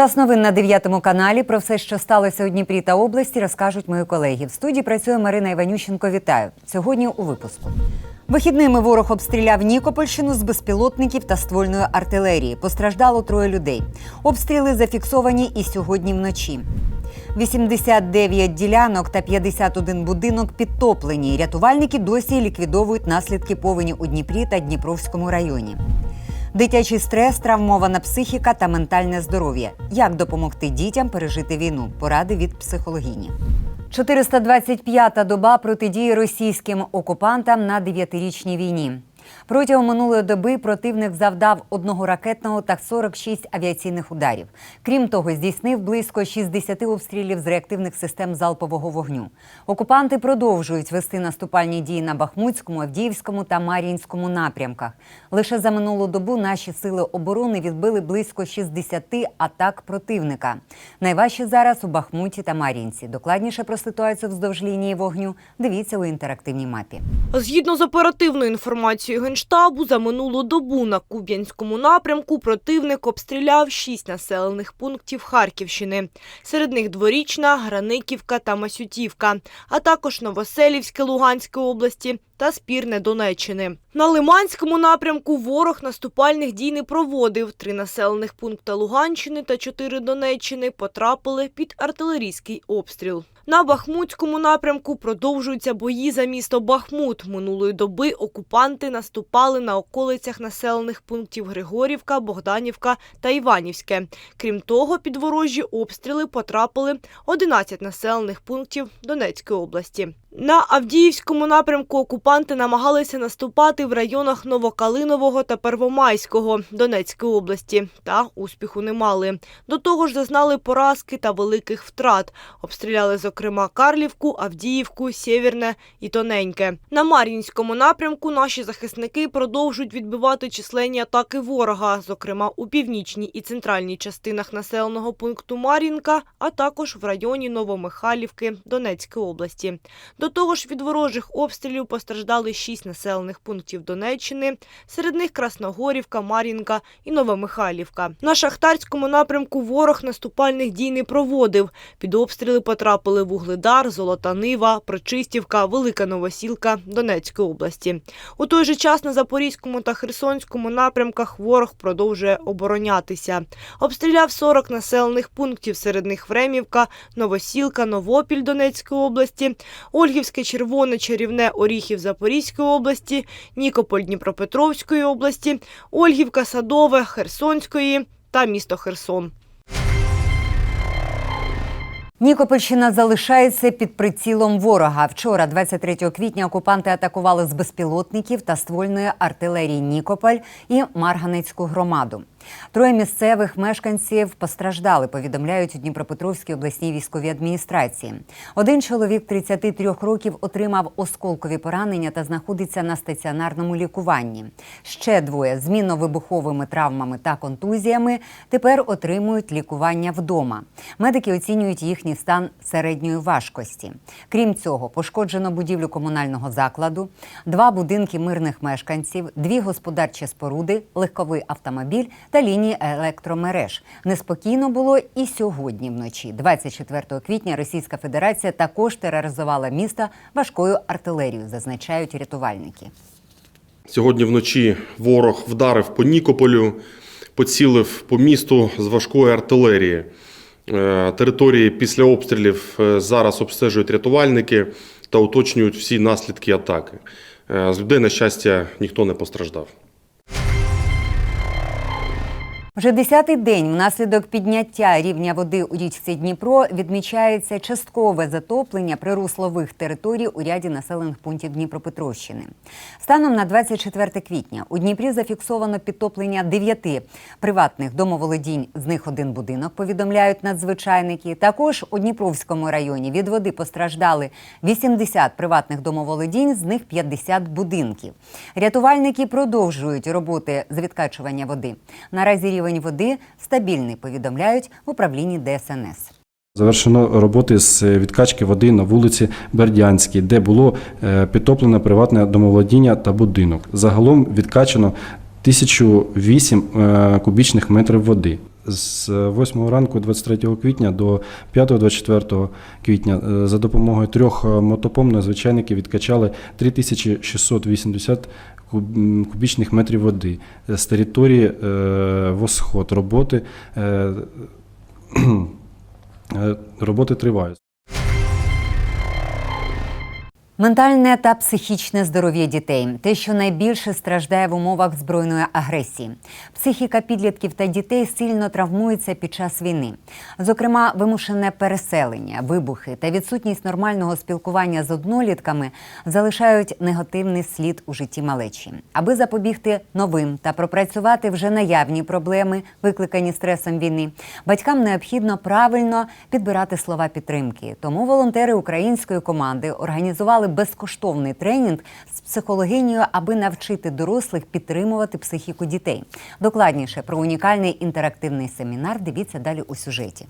Час новин на 9 каналі. Про все, що сталося у Дніпрі та області, розкажуть мої колеги. В студії працює Марина Іванющенко. Вітаю сьогодні. У випуску вихідними ворог обстріляв Нікопольщину з безпілотників та ствольної артилерії. Постраждало троє людей. Обстріли зафіксовані і сьогодні вночі. 89 ділянок та 51 будинок підтоплені. Рятувальники досі ліквідовують наслідки повені у Дніпрі та Дніпровському районі. Дитячий стрес, травмована психіка та ментальне здоров'я. Як допомогти дітям пережити війну? Поради від психологині. 425-та доба протидії російським окупантам на дев'ятирічній війні. Протягом минулої доби противник завдав одного ракетного та 46 авіаційних ударів. Крім того, здійснив близько 60 обстрілів з реактивних систем залпового вогню. Окупанти продовжують вести наступальні дії на Бахмутському, Авдіївському та Мар'їнському напрямках. Лише за минулу добу наші сили оборони відбили близько 60 атак противника. Найважче зараз у Бахмуті та Мар'їнці. Докладніше про ситуацію вздовж лінії вогню дивіться у інтерактивній мапі. Згідно з оперативною інформацією Генштабу, за минулу добу на Куб'янському напрямку противник обстріляв шість населених пунктів Харківщини. Серед них Дворічна, Граниківка та Масютівка, а також Новоселівське Луганської області та Спірне Донеччини. На Лиманському напрямку ворог наступальних дій не проводив. Три населених пункти Луганщини та чотири Донеччини потрапили під артилерійський обстріл. На Бахмутському напрямку продовжуються бої за місто Бахмут. Минулої доби окупанти наступали на околицях населених пунктів Григорівка, Богданівка та Іванівське. Крім того, під ворожі обстріли потрапили 11 населених пунктів Донецької області. На Авдіївському напрямку окупанти намагалися наступати в районах Новокалинового та Первомайського Донецької області, та успіху не мали. До того ж, зазнали поразки та великих втрат. Обстріляли, зокрема, Карлівку, Авдіївку, Сєвєрне і Тоненьке. На Мар'їнському напрямку наші захисники продовжують відбивати численні атаки ворога, зокрема у північній і центральній частинах населеного пункту Мар'їнка, а також в районі Новомихайлівки Донецької області. До того ж, від ворожих обстрілів постраждали шість населених пунктів Донеччини, серед них Красногорівка, Мар'їнка і Новомихайлівка. На Шахтарському напрямку ворог наступальних дій не проводив. Під обстріли потрапили Вугледар, Золота Нива, Прочистівка, Велика Новосілка Донецької області. У той же час на Запорізькому та Херсонському напрямках ворог продовжує оборонятися. Обстріляв 40 населених пунктів, серед них Времівка, Новосілка, Новопіль Донецької області, Ольгівське, Червоне, Чарівне, Оріхів Запорізької області, Нікополь Дніпропетровської області, Ольгівка, Садове, Херсонської та місто Херсон. Нікопольщина залишається під прицілом ворога. Вчора, 23 квітня, окупанти атакували з безпілотників та ствольної артилерії Нікополь і Марганецьку громаду. Троє місцевих мешканців постраждали, повідомляють у Дніпропетровській обласній військовій адміністрації. Один чоловік 33 років отримав осколкові поранення та знаходиться на стаціонарному лікуванні. Ще двоє з мінно-вибуховими травмами та контузіями тепер отримують лікування вдома. Медики оцінюють їхній стан середньої важкості. Крім цього, пошкоджено будівлю комунального закладу, два будинки мирних мешканців, дві господарчі споруди, легковий автомобіль та лінії електромереж. Неспокійно було і сьогодні вночі. 24 квітня Російська Федерація також тероризувала місто важкою артилерією, зазначають рятувальники. Сьогодні вночі ворог вдарив по Нікополю, поцілив по місту з важкої артилерії. Е, Території після обстрілів е, зараз обстежують рятувальники та уточнюють всі наслідки атаки. Е, З людей, на щастя, ніхто не постраждав. Вже десятий день внаслідок підняття рівня води у річці Дніпро відмічається часткове затоплення прируслових територій у ряді населених пунктів Дніпропетровщини. Станом на 24 квітня у Дніпрі зафіксовано підтоплення дев'яти приватних домоволодінь, з них один будинок, повідомляють надзвичайники. Також у Дніпровському районі від води постраждали 80 приватних домоволодінь, з них 50 будинків. Рятувальники продовжують роботи з відкачування води. Наразі рівень води стабільний, повідомляють в управлінні ДСНС. Завершено роботи з відкачки води на вулиці Бердянській, де було е, підтоплено приватне домоволодіння та будинок. Загалом відкачано 1008 е, кубічних метрів води. з 8 ранку 23 квітня до 5-24 квітня е, за допомогою трьох е, мотопомп надзвичайники відкачали 3680 куб- м, кубічних метрів води з території е, восход. Роботи, е, е, роботи тривають. Ментальне та психічне здоров'я дітей те, що найбільше страждає в умовах збройної агресії. Психіка підлітків та дітей сильно травмується під час війни. Зокрема, вимушене переселення, вибухи та відсутність нормального спілкування з однолітками залишають негативний слід у житті малечі. Аби запобігти новим та пропрацювати вже наявні проблеми, викликані стресом війни, батькам необхідно правильно підбирати слова підтримки. Тому волонтери української команди організували безкоштовний тренінг з психологинею, аби навчити дорослих підтримувати психіку дітей. Докладніше про унікальний інтерактивний семінар дивіться далі у сюжеті.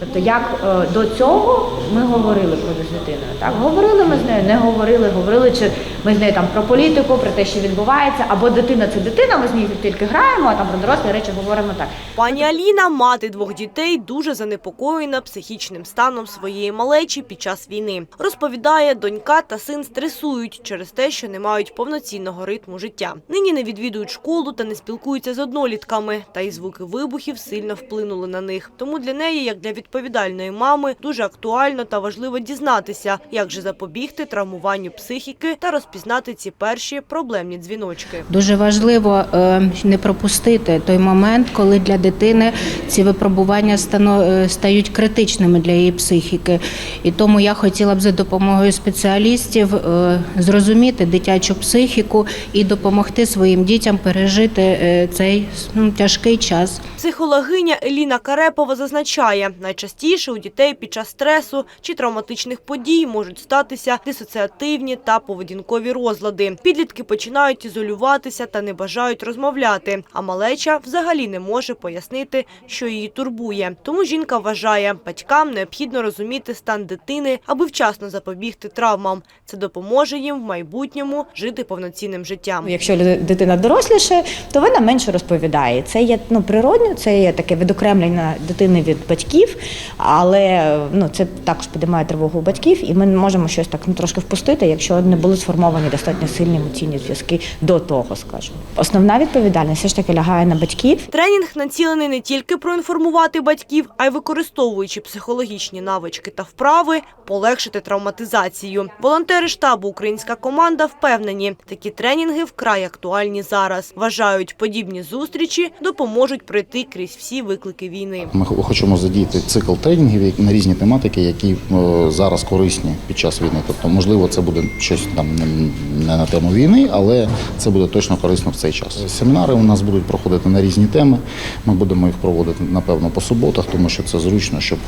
Тобто, як е, до цього ми говорили про дитину. Так, говорили ми з нею, не говорили, говорили, чи ми з нею там про політику, про те, що відбувається, або дитина це дитина, ми з нею тільки граємо, а там про дорослі речі говоримо так. Пані Аліна, мати двох дітей, дуже занепокоєна психічним станом своєї малечі під час війни. Розповідає, донька та син стресують через те, що не мають повноцінного ритму життя. Нині не відвідують школу та не спілкуються з однолітками. Та й звуки вибухів сильно вплинули на них. Тому для неї, як для відповідальної мами, дуже актуально та важливо дізнатися, як же запобігти травмуванню психіки та розпізнати ці перші проблемні дзвіночки. Дуже важливо е, не пропустити той момент, коли для дитини ці випробування е, стають критичними для її психіки. І тому я хотіла б за допомогою спеціалістів е, зрозуміти дитячу психіку і допомогти своїм дітям пережити цей ну, тяжкий час. Психологиня Еліна Карепова зазначає, найчастіше у дітей під час стресу чи травматичних подій можуть статися дисоціативні та поведінкові розлади. Підлітки починають ізолюватися та не бажають розмовляти, а малеча взагалі не може пояснити, що її турбує. Тому жінка вважає, батькам необхідно розуміти стан дитини, аби вчасно запобігти травмам. Це допоможе їм в майбутньому жити повноцінним життям. Якщо дитина доросліше, то вона менше розповідає. Це є ну природньо, це є таке відокремлення дитини від батьків, але ну це також підіймає тривогу батьків, і ми можемо щось так ну трошки впустити, якщо не були сформовані достатньо сильні емоційні зв'язки до того, скажімо. Основна відповідальність все ж таки лягає на батьків. Тренінг націлений не тільки проінформувати батьків, а й використовуючи психологічні навички та вправи, полегшити травматизацію. Волонтери штабу Українська команда впевнені, такі тренінги вкрай актуальні зараз. Вважають, подібні зустрічі допоможуть пройти крізь всі виклики війни. Ми хочемо задіяти цикл тренінгів на різні тематики, які е, зараз корисні під час війни. Тобто, можливо, це буде щось там не- на тему війни, але це буде точно корисно в цей час. Семінари у нас будуть проходити на різні теми. Ми будемо їх проводити напевно по суботах, тому що це зручно, щоб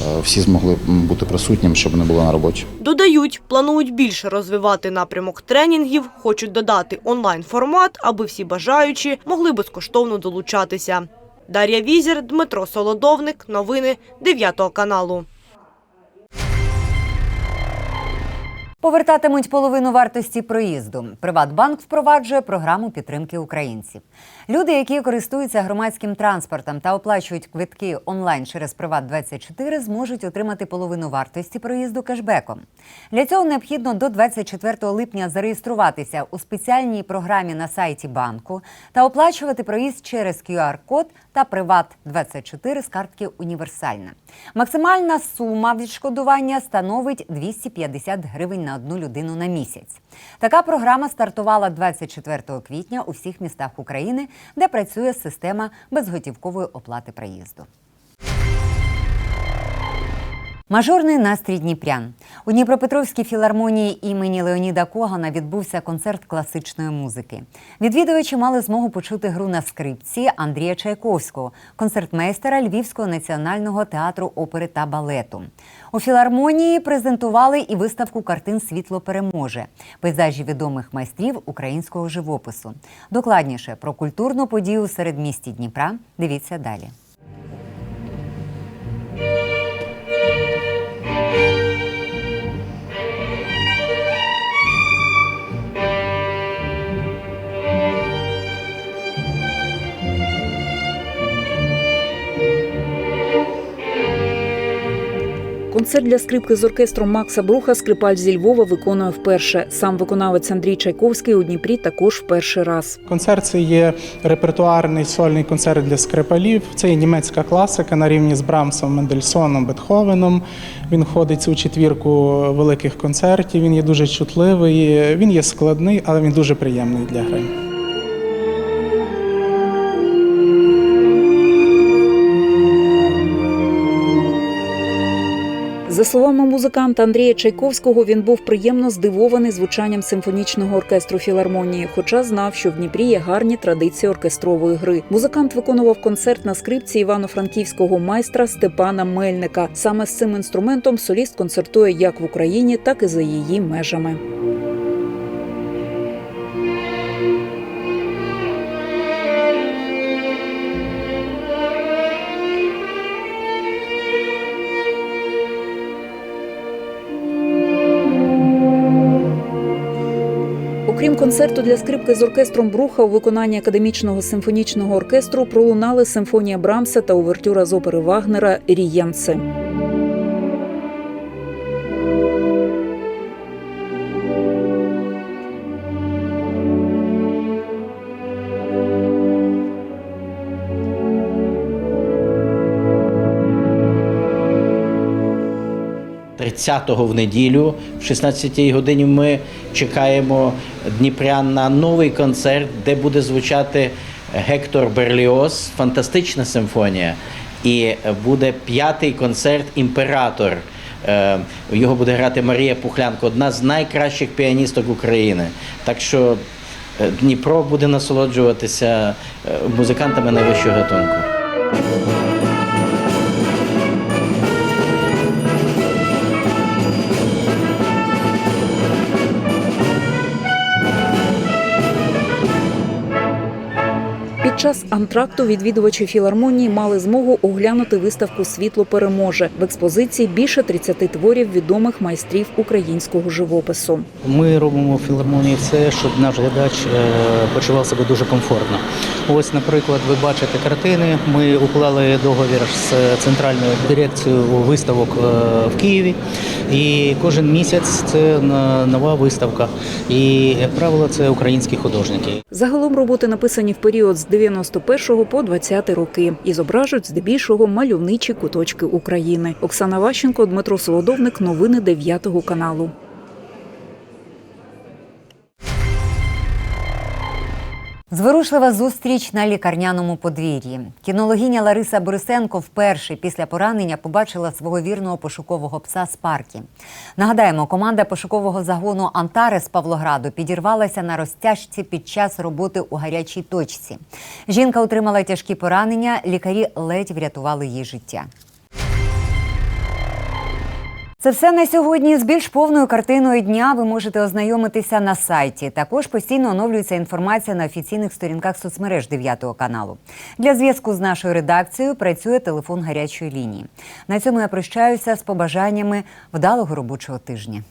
е, всі змогли бути присутніми, щоб не були на роботі. Додають, планують більше розвивати напрямок тренінгів, хочуть додати онлайн-формат, аби всі бажаючі могли безкоштовно долучатися. Дар'я Візір, Дмитро Солодовник. Новини 9 каналу. Повертатимуть половину вартості проїзду. Приватбанк впроваджує програму підтримки українців. Люди, які користуються громадським транспортом та оплачують квитки онлайн через Приват 24 зможуть отримати половину вартості проїзду кешбеком. Для цього необхідно до 24 липня зареєструватися у спеціальній програмі на сайті банку та оплачувати проїзд через QR-код та Приват 24 з картки Універсальна. Максимальна сума відшкодування становить 250 гривень на одну людину на місяць. Така програма стартувала 24 квітня у всіх містах України, де працює система безготівкової оплати проїзду. Мажорний настрій Дніпрян. У Дніпропетровській філармонії імені Леоніда Когана відбувся концерт класичної музики. Відвідувачі мали змогу почути гру на скрипці Андрія Чайковського, концертмейстера Львівського національного театру опери та балету. У філармонії презентували і виставку картин Світло переможе пейзажі відомих майстрів українського живопису. Докладніше про культурну подію в середмісті Дніпра дивіться далі. Концерт для скрипки з оркестром Макса Бруха скрипаль зі Львова виконує вперше. Сам виконавець Андрій Чайковський у Дніпрі також в перший раз. Концерт це є репертуарний сольний концерт для скрипалів. Це є німецька класика на рівні з Брамсом, Мендельсоном, Бетховеном. Він входить у четвірку великих концертів. Він є дуже чутливий, він є складний, але він дуже приємний для гри. За словами музиканта Андрія Чайковського, він був приємно здивований звучанням симфонічного оркестру філармонії, хоча знав, що в Дніпрі є гарні традиції оркестрової гри. Музикант виконував концерт на скрипці івано-франківського майстра Степана Мельника. Саме з цим інструментом соліст концертує як в Україні, так і за її межами. Концерту для скрипки з оркестром Бруха у виконанні академічного симфонічного оркестру пролунали симфонія Брамса та увертюра з опери Вагнера Рієнце. – 30-го в неділю, в 16-й годині ми чекаємо Дніпрян на новий концерт, де буде звучати Гектор Берліоз, фантастична симфонія. І буде п'ятий концерт Імператор. Е, Його буде грати Марія Пухлянко, одна з найкращих піаністок України. Так що е, Дніпро буде насолоджуватися е, музикантами найвищого гатунку. Час антракту відвідувачі філармонії мали змогу оглянути виставку Світло переможе в експозиції більше 30 творів відомих майстрів українського живопису. Ми робимо в філармонії все, щоб наш глядач е, почував себе дуже комфортно. Ось, наприклад, ви бачите картини. Ми уклали договір з центральною дирекцією виставок е, в Києві. І кожен місяць це нова виставка. І, як правило, це українські художники. Загалом роботи написані в період з 91 по 20 роки і зображують здебільшого мальовничі куточки України. Оксана Ващенко, Дмитро Солодовник. Новини 9 каналу. Зворушлива зустріч на лікарняному подвір'ї. Кінологиня Лариса Борисенко вперше після поранення побачила свого вірного пошукового пса Спаркі. Нагадаємо, команда пошукового загону Антари з Павлограду підірвалася на розтяжці під час роботи у гарячій точці. Жінка отримала тяжкі поранення, лікарі ледь врятували їй життя. Це все на сьогодні. З більш повною картиною дня ви можете ознайомитися на сайті. Також постійно оновлюється інформація на офіційних сторінках соцмереж 9 каналу. Для зв'язку з нашою редакцією працює телефон гарячої лінії. На цьому я прощаюся з побажаннями вдалого робочого тижня.